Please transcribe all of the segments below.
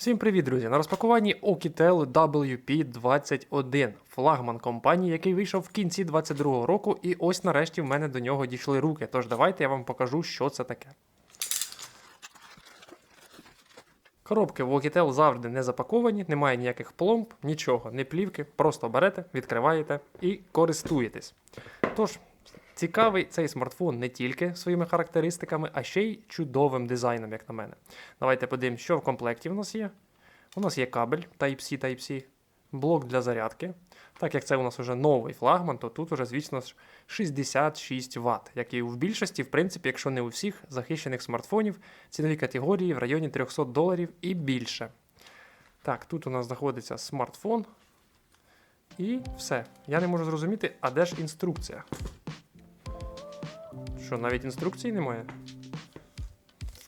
Всім привіт, друзі! На розпакуванні Oukitel WP21, флагман компанії, який вийшов в кінці 22-го року, і ось нарешті в мене до нього дійшли руки. Тож давайте я вам покажу, що це таке. Коробки в Oukitel завжди не запаковані, немає ніяких пломб, нічого, не плівки, просто берете, відкриваєте і користуєтесь. Тож, цікавий цей смартфон не тільки своїми характеристиками, а ще й чудовим дизайном, як на мене. Давайте подивимось, що в комплекті в нас є. У нас є кабель Type-C, Type-C, блок для зарядки. Так як це у нас вже новий флагман, то тут уже, звісно 66 Вт, як і в більшості, в принципі, якщо не у всіх захищених смартфонів, цінові категорії в районі 300 доларів і більше. Так, тут у нас знаходиться смартфон. І все. Я не можу зрозуміти, а де ж інструкція? Що, навіть інструкції немає?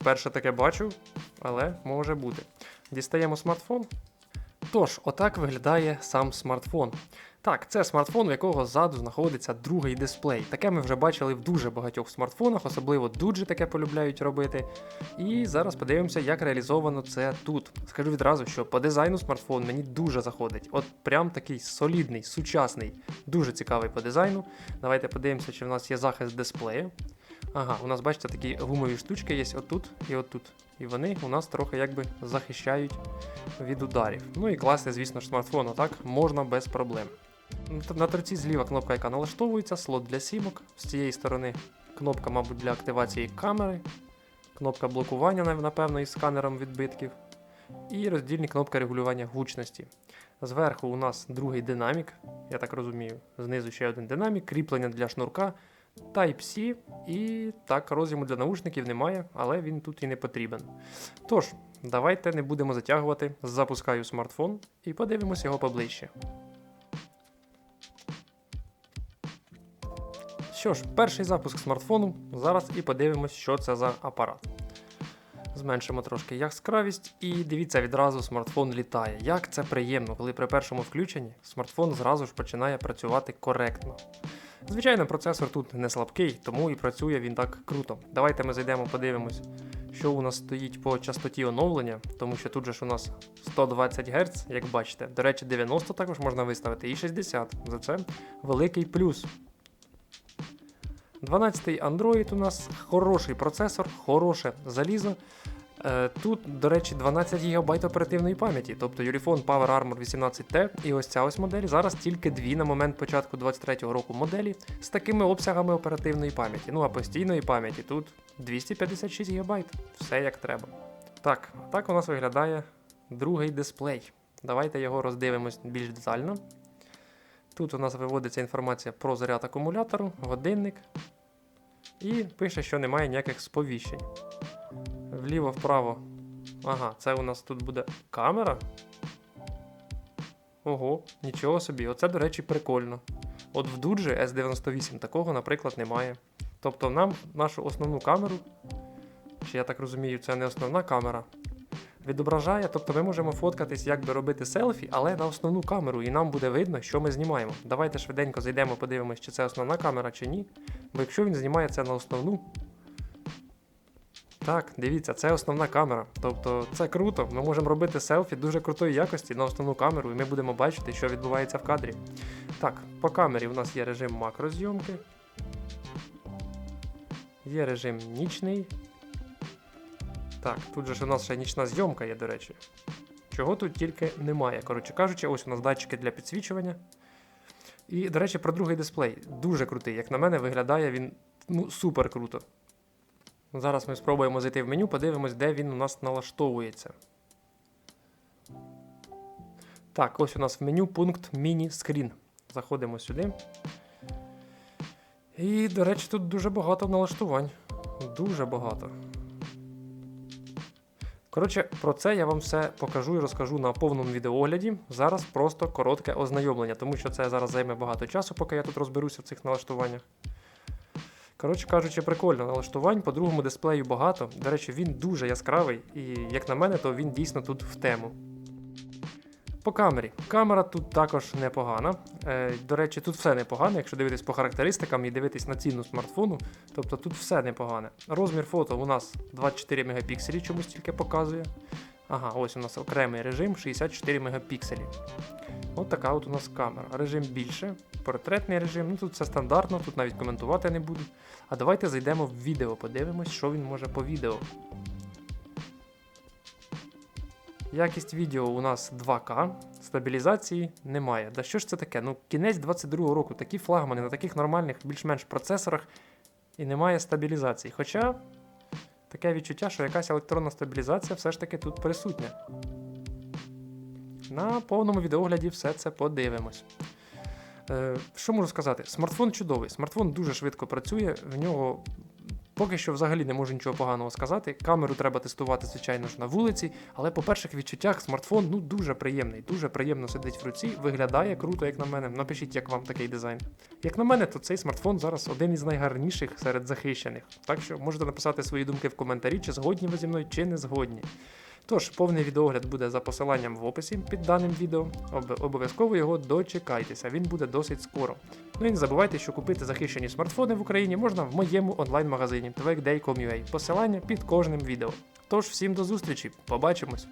Вперше таке бачу, але може бути. Дістаємо смартфон. Тож, отак виглядає сам смартфон. Так, це смартфон, у якого ззаду знаходиться другий дисплей. Таке ми вже бачили в дуже багатьох смартфонах, особливо дуджі таке полюбляють робити. І зараз подивимося, як реалізовано це тут. Скажу відразу, що по дизайну смартфон мені дуже заходить. От прям такий солідний, сучасний, дуже цікавий по дизайну. Давайте подивимося, чи в нас є захист дисплею. Ага, у нас, бачите, такі гумові штучки є отут і отут. І вони у нас трохи якби захищають від ударів. Ну і класний, звісно ж, смартфон, отак можна без проблем. На торці зліва кнопка, яка налаштовується, слот для сімок. З цієї сторони кнопка, мабуть, для активації камери, кнопка блокування, напевно, із сканером відбитків. І роздільні кнопка регулювання гучності. Зверху у нас другий динамік, я так розумію. Знизу ще один динамік, кріплення для шнурка, Type-C і так роз'єму для наушників немає, але він тут і не потрібен. Тож, давайте не будемо затягувати. Запускаю смартфон і подивимось його поближче. Що ж, перший запуск смартфону. Зараз і подивимось, що це за апарат. Зменшимо трошки яскравість, і дивіться, відразу смартфон літає. Як це приємно, коли при першому включенні смартфон зразу ж починає працювати коректно. Звичайно, процесор тут не слабкий, тому і працює він так круто. Давайте ми зайдемо, подивимось, що у нас стоїть по частоті оновлення, тому що тут же ж у нас 120 Гц, як бачите. До речі, 90 також можна виставити і 60. За це великий плюс. 12-й Android у нас хороший процесор, хороше залізо. Е, Тут, до речі, 12 ГБ оперативної пам'яті, тобто Ulefone Power Armor 18T і ось ця ось модель. Зараз тільки дві на момент початку 23-го року моделі з такими обсягами оперативної пам'яті. Ну а постійної пам'яті тут 256 ГБ. Все як треба. Так, так у нас виглядає другий дисплей. Давайте його роздивимось більш детально. Тут у нас виводиться інформація про заряд акумулятору, годинник. І пише, що немає ніяких сповіщень. Вліво-вправо. Ага, це у нас тут буде камера. Ого, нічого собі. Оце, до речі, прикольно. От в Дуджі S98 такого, наприклад, немає. Тобто нам нашу основну камеру, чи я так розумію, це не основна камера, відображає, тобто ми можемо фоткатись, як би робити селфі, але на основну камеру, і нам буде видно, що ми знімаємо. Давайте швиденько зайдемо, подивимось, чи це основна камера, чи ні. Бо якщо він знімає це на основну. Так, дивіться, це основна камера. Тобто це круто. Ми можемо робити селфі дуже крутої якості на основну камеру, і ми будемо бачити, що відбувається в кадрі. Так, по камері у нас є режим макрозйомки. Є режим нічний. Так, тут же ж у нас ще нічна зйомка є, до речі. Чого тут тільки немає. Коротше кажучи, ось у нас датчики для підсвічування. І, до речі, про другий дисплей. Дуже крутий. Як на мене, виглядає він ну, супер круто. Зараз ми спробуємо зайти в меню, подивимось, де він у нас налаштовується. Так, ось у нас в меню пункт міні-скрін. Заходимо сюди. І, до речі, тут дуже багато налаштувань. Дуже багато. Коротше, про це я вам все покажу і розкажу на повному відеоогляді. Зараз просто коротке ознайомлення, тому що це зараз займе багато часу, поки я тут розберуся в цих налаштуваннях. Коротше кажучи, прикольно. Налаштувань по другому дисплею багато. До речі, він дуже яскравий, і як на мене, то він дійсно тут в тему. По камері. Камера тут також непогана. Е, до речі, тут все непогано, якщо дивитись по характеристикам і дивитись на ціну смартфону. Тобто тут все непогане. Розмір фото у нас 24 мегапікселі, чомусь тільки показує. Ага, ось у нас окремий режим 64 мегапікселі. От така от у нас камера. Режим більше, портретний режим. Ну тут все стандартно, тут навіть коментувати не буду. А давайте зайдемо в відео, подивимось, що він може по відео. Якість відео у нас 2К, стабілізації немає. Да що ж це таке? Ну, кінець 22-го року, такі флагмани на таких нормальних, більш-менш процесорах і немає стабілізації. Хоча таке відчуття, що якась електронна стабілізація все ж таки тут присутня. На повному відеогляді все це подивимось. Е, що можу сказати? Смартфон чудовий. Смартфон дуже швидко працює, в нього поки що взагалі не можу нічого поганого сказати. Камеру треба тестувати, звичайно ж, на вулиці, але по перших відчуттях смартфон ну дуже приємний, дуже приємно сидить в руці, виглядає круто, як на мене. Напишіть, як вам такий дизайн. Як на мене, то цей смартфон зараз один із найгарніших серед захищених. Так що можете написати свої думки в коментарі, чи згодні ви зі мною, чи не згодні. Тож, повний відеогляд буде за посиланням в описі під даним відео. Об- обов'язково його дочекайтеся, він буде досить скоро. Ну і не забувайте, що купити захищені смартфони в Україні можна в моєму онлайн-магазині tvekday.com.ua. Посилання під кожним відео. Тож, всім до зустрічі, побачимось!